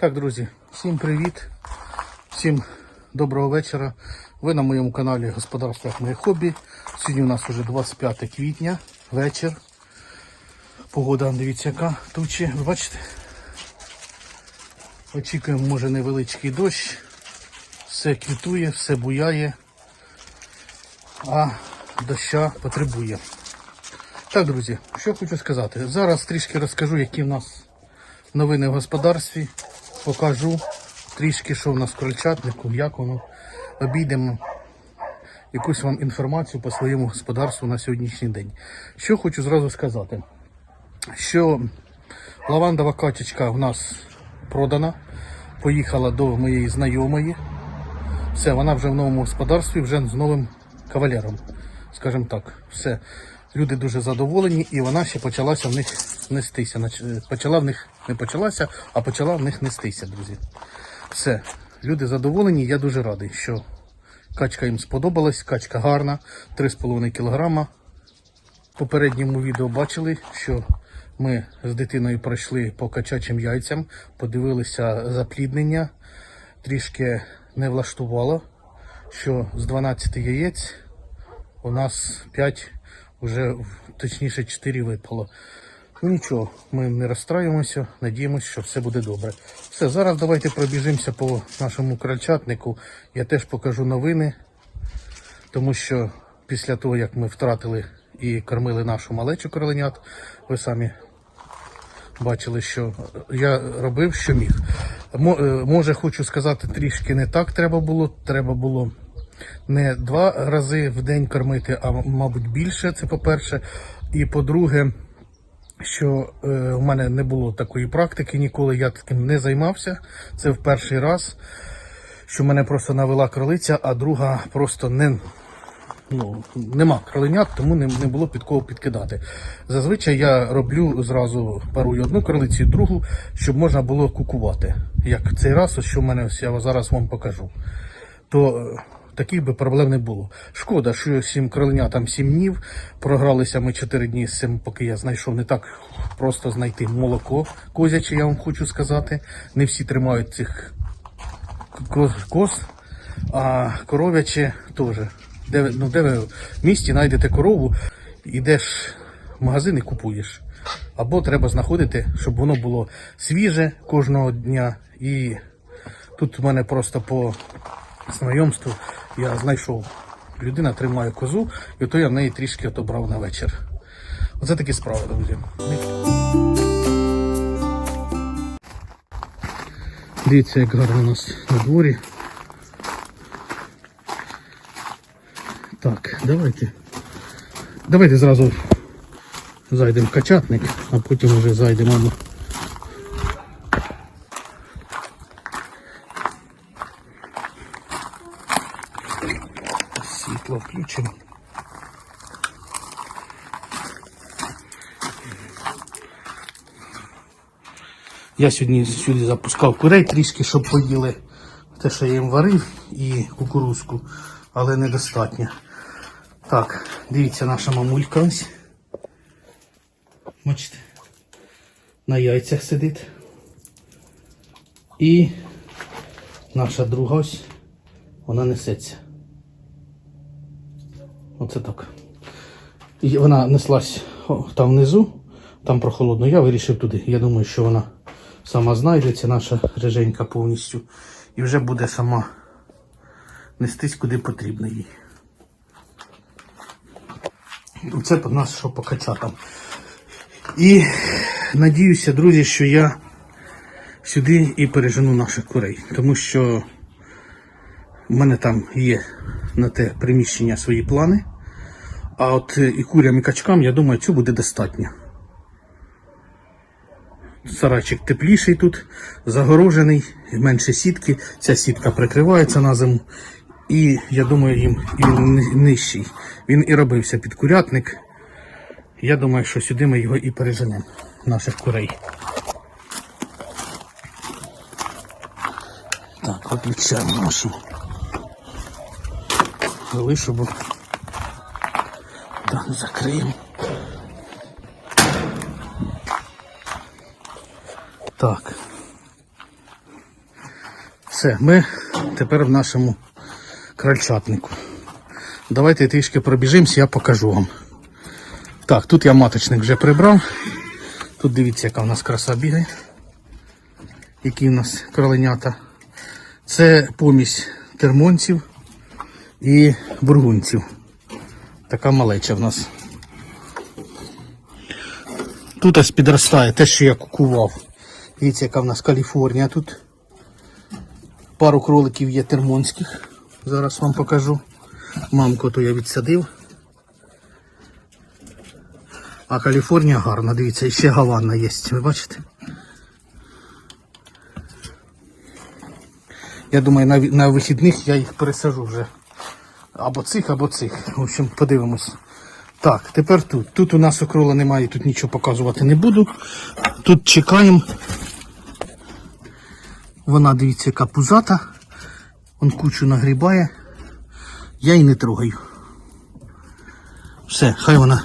Так, друзі, всім привіт, всім доброго вечора. Ви на моєму каналі Господарство як моє хобі. Сьогодні у нас вже 25 квітня, вечір. Погода, дивіться, яка тучі, ви бачите? Очікуємо, може, невеличкий дощ. Все квітує, все буяє, а доща потребує. Так, друзі, що хочу сказати. Зараз трішки розкажу, які в нас новини в господарстві. Покажу трішки, що в нас в крольчатнику, як воно. Обійдемо якусь вам інформацію по своєму господарству на сьогоднішній день. Що хочу зразу сказати, що лавандова качечка в нас продана, поїхала до моєї знайомої. Все, вона вже в новому господарстві, вже з новим кавалером. Скажімо так, все. Люди дуже задоволені, і вона ще почалася в них нестися. Почала в них не почалася, а почала в них нестися, друзі. Все. Люди задоволені, я дуже радий, що качка їм сподобалась, качка гарна, 3,5 кг. В попередньому відео бачили, що ми з дитиною пройшли по качачим яйцям, подивилися запліднення, трішки не влаштувало, що з 12 яєць у нас 5, уже точніше 4 випало. Ну нічого, ми не розстраюємося, надіємося, що все буде добре. Все, зараз давайте пробіжимося по нашому крольчатнику. Я теж покажу новини, тому що після того, як ми втратили і кормили нашу малечу кроленят, ви самі бачили, що я робив, що міг. Е, Може, хочу сказати, трішки не так треба було. Треба було не два рази в день кормити, а мабуть більше. Це по-перше. І по-друге, що е, в мене не було такої практики, ніколи я таким не займався. Це в перший раз, що мене просто навела кролиця, а друга просто не. Ну, нема кроленят, тому не, не було під кого підкидати. Зазвичай я роблю зразу парую одну кролицю другу, щоб можна було кукувати. Як цей раз, ось що в мене ось я зараз вам покажу. То е, таких би проблем не було. Шкода, що сім кроленятам сім днів. Програлися ми чотири дні з цим, поки я знайшов не так просто знайти молоко козяче, я вам хочу сказати. Не всі тримають цих коз, а коров'яче теж. Де, ви- ну, де ви в місті знайдете корову, йдеш в магазин і купуєш. Або треба знаходити, щоб воно було свіже кожного дня. І тут у мене просто по знайомству я знайшов. Людина тримає козу, і то я в неї трішки отобрав на вечір. Оце такі справи, друзі. Дивіться, як гарно у нас на дворі. Так, давайте. Давайте зразу зайдемо в качатник, а потім вже зайдемо. Світло включимо. Я сьогодні сюди запускав курей трішки, щоб поїли те, що я їм варив, і кукурузку, але недостатньо. Так, дивіться, наша мамулька ось. Бачите, на яйцях сидить. І наша друга ось, вона несеться. Оце так. І вона неслась там внизу, там прохолодно. Я вирішив туди. Я думаю, що вона сама знайдеться, наша реженька повністю. І вже буде сама нестись куди потрібно їй. Це по нас що по качатам. І надіюся, друзі, що я сюди і пережену наших курей. Тому що в мене там є на те приміщення свої плани. А от е, і курям, і качкам, я думаю, цього буде достатньо. Сарайчик тепліший тут, загорожений, менше сітки. Ця сітка прикривається на зиму. І я думаю, їм він нижчий. Він і робився під курятник. Я думаю, що сюди ми його і переженемо, наших курей. Так, виключаємо нашу лишу, бо так, закриємо. Так. Все, ми тепер в нашому крольчатнику. Давайте трішки пробіжимося, я покажу вам. Так, тут я маточник вже прибрав. Тут дивіться, яка в нас краса бігає. Які в нас кроленята. Це помість термонців і бургунців. Така малеча в нас. Тут ось підростає те, що я кукував. Дивіться, яка в нас Каліфорнія тут. Пару кроликів є термонських. Зараз вам покажу. Мамку то я відсадив. А Каліфорнія гарна, дивіться, і ще Гаванна є. Ви бачите? Я думаю, на, на вихідних я їх пересажу вже. Або цих, або цих. В общем, подивимось. Так, тепер тут. Тут у нас окрола немає, тут нічого показувати не буду. Тут чекаємо. Вона, дивіться, яка пузата. Он кучу нагрібає. Я її не трогаю. Все, хай вона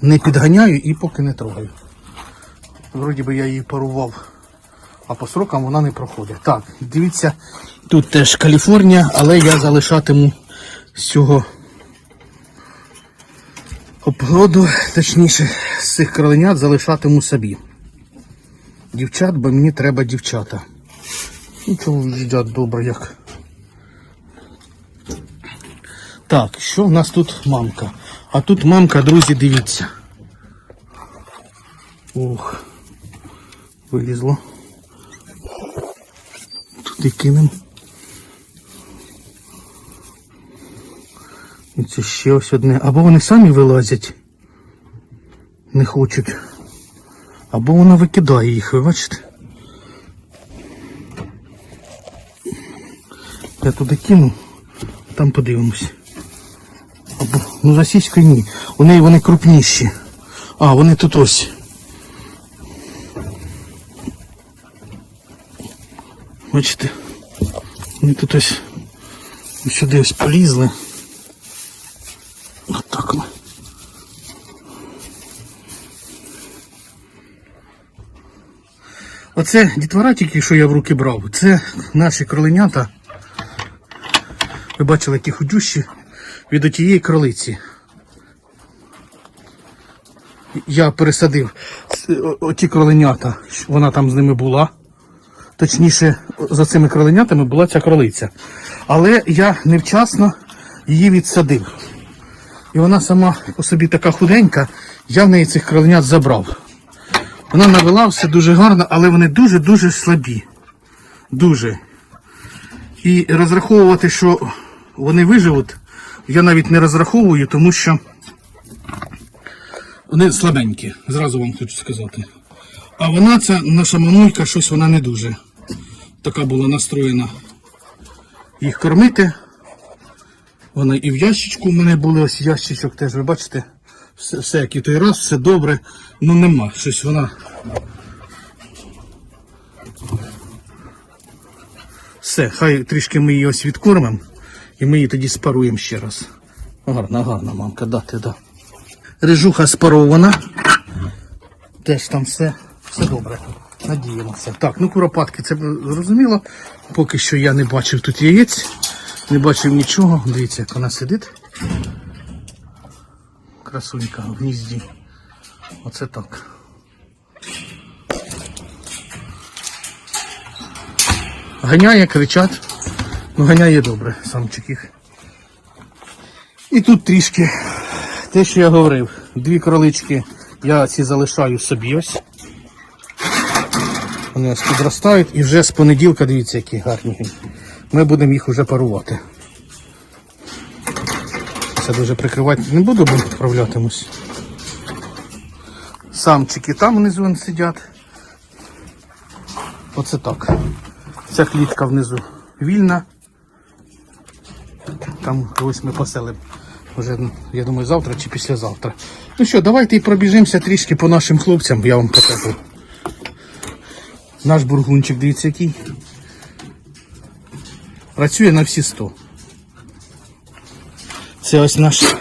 не підганяю і поки не трогаю. Вроді би я її парував, а по срокам вона не проходить. Так, дивіться, тут теж Каліфорнія, але я залишатиму з цього оброду, точніше, з цих кроленят залишатиму собі. Дівчат, бо мені треба дівчата. Нічого їдять добре як. Так, що в нас тут мамка? А тут мамка, друзі, дивіться. Ох, вилізло. Тут і І це ще ось одне. Або вони самі вилазять. Не хочуть. Або вона викидає їх, ви бачите? Я туди кину, там подивимось. Або, ну за сіською ні. У неї вони крупніші. А, вони тут ось. Бачите? Вони тут ось сюди ось полізли. Оце дітвора тільки, що я в руки брав. Це наші кроленята. Ви бачили, які худющі від отієї кролиці. Я пересадив оті кроленята, вона там з ними була. Точніше, за цими кроленятами була ця кролиця. Але я невчасно її відсадив. І вона сама по собі така худенька, я в неї цих кроленят забрав. Вона навела все дуже гарно, але вони дуже-дуже слабі. Дуже. І розраховувати, що вони виживуть, я навіть не розраховую, тому що вони слабенькі, зразу вам хочу сказати. А вона, ця наша мамулька, щось вона не дуже така була настроєна їх кормити. Вона і в ящичку в мене були, ось ящичок теж, ви бачите, все, все як і той раз, все добре. Ну нема. Щось вона. Все, хай трішки ми її ось відкормимо і ми її тоді спаруємо ще раз. Гарна, гарна мамка, дати, да. Рижуха спарована. Теж там все, все добре. Надіємося. Так, ну куропатки, це зрозуміло. Поки що я не бачив тут яєць, не бачив нічого. Дивіться, як вона сидить. Красунька в гнізді. Оце так. Ганяє, кричать. Ну ганяє добре, самчик їх. І тут трішки те, що я говорив, дві кролички я ці залишаю собі ось. Вони ось підростають і вже з понеділка, дивіться, які гарні. Ми будемо їх вже парувати. Це дуже прикривати не буду, бо вправлятимусь. Самчики там внизу сидять. Оце так. Ця клітка внизу вільна. Там ось ми поселимо. Вже, я думаю, завтра чи післязавтра. Ну що, давайте і пробіжимося трішки по нашим хлопцям, я вам покажу. Наш бургунчик, дивіться який. Працює на всі 100. Це ось наш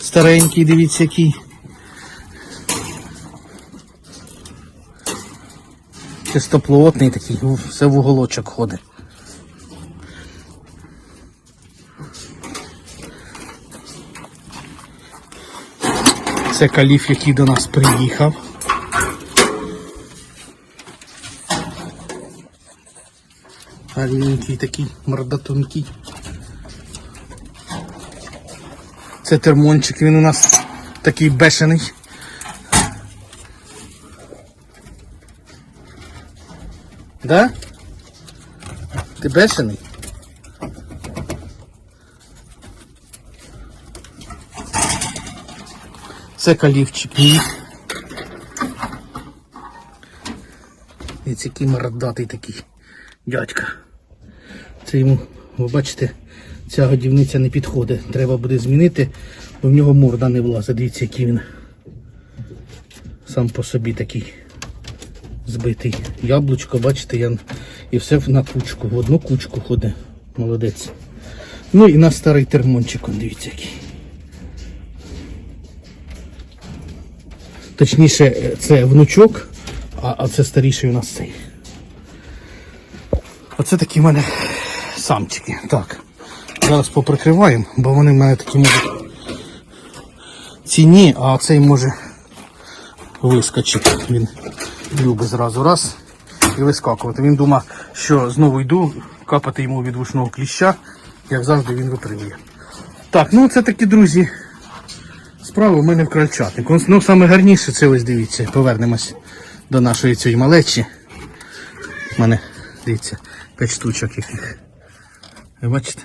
старенький, дивіться який. Чистоплотний такий, ну, все в уголочок ходить. Це каліф, який до нас приїхав. Маленький такий мордотункий. Це термончик, він у нас такий бешений. Да? Ти бешений? Це калівчик мій. І який мордатий такий дядька. Це йому, ви бачите, ця годівниця не підходить. Треба буде змінити, бо в нього морда не влазить. Дивіться, який він сам по собі такий збитий. Яблучко, бачите, я... і все на кучку, в одну кучку ходить. Молодець. Ну і на старий термончик, дивіться який. Точніше, це внучок, а, а це старіший у нас цей. Оце такі в мене самчики. Так. Зараз поприкриваємо, бо вони в мене такі можуть ціні, а цей може вискочити. Він любить зразу раз і вискакувати. Він думав, що знову йду капати йому від вушного кліща, як завжди він випривує. Так, ну це такі друзі. Справа у мене в крольчатнику. Ну, саме гарніше це ось дивіться, повернемось до нашої цієї малечі. У мене, дивіться, 5 штучок яких. Бачите?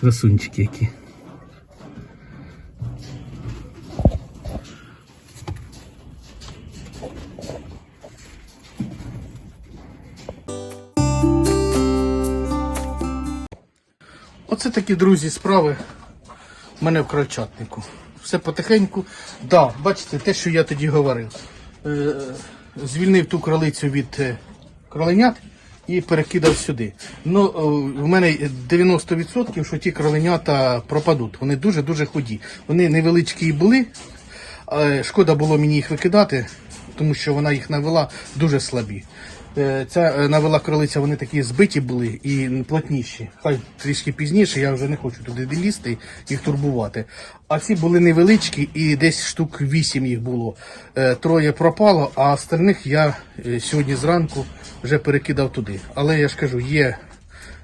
Красунчики які. Оце такі, друзі, справи в мене в крольчатнику. Все потихеньку. Да, бачите, те, що я тоді говорив. Е, звільнив ту кролицю від е, кроленят і перекидав сюди. Ну, е, в мене 90%, що ті кроленята пропадуть. Вони дуже-дуже худі. Вони невеличкі і були. е, Шкода було мені їх викидати, тому що вона їх навела дуже слабі. Е, Ця е, навела кролиця, вони такі збиті були і плотніші. Хай трішки пізніше, я вже не хочу туди лізти, їх турбувати. А ці були невеличкі і десь штук вісім їх було. Е, Троє пропало, а остальних я сьогодні зранку вже перекидав туди. Але я ж кажу, є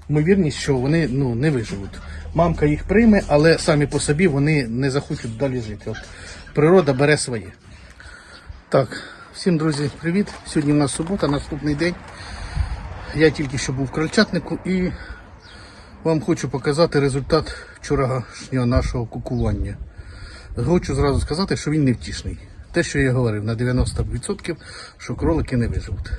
ймовірність, що вони ну, не виживуть. Мамка їх прийме, але самі по собі вони не захочуть далі жити. От природа бере своє. Так, всім друзі, привіт. Сьогодні у нас субота, наступний день. Я тільки що був в крольчатнику і вам хочу показати результат вчорашнього нашого кукування. Хочу зразу сказати, що він невтішний. Те, що я говорив, на 90%, що кролики не виживуть.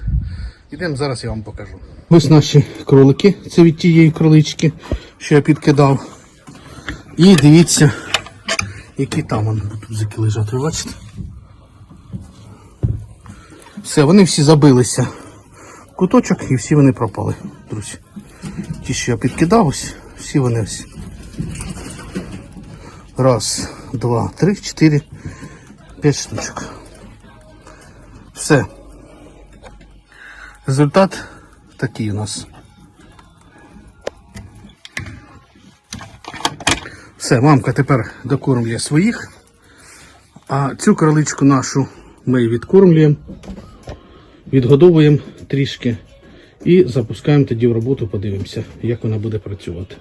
Ідемо, зараз я вам покажу. Ось наші кролики, це від тієї кролички, що я підкидав. І дивіться, які там вон, тузики лежать, бачите? Все, вони всі забилися куточок і всі вони пропали, друзі. Ті, що я підкидав, ось, всі вони ось. Раз, два, три, чотири, п'ять штучок. Все. Результат такий у нас. Все, мамка тепер докормлює своїх. А цю кроличку нашу ми відкормлюємо, відгодовуємо трішки і запускаємо тоді в роботу, подивимося, як вона буде працювати.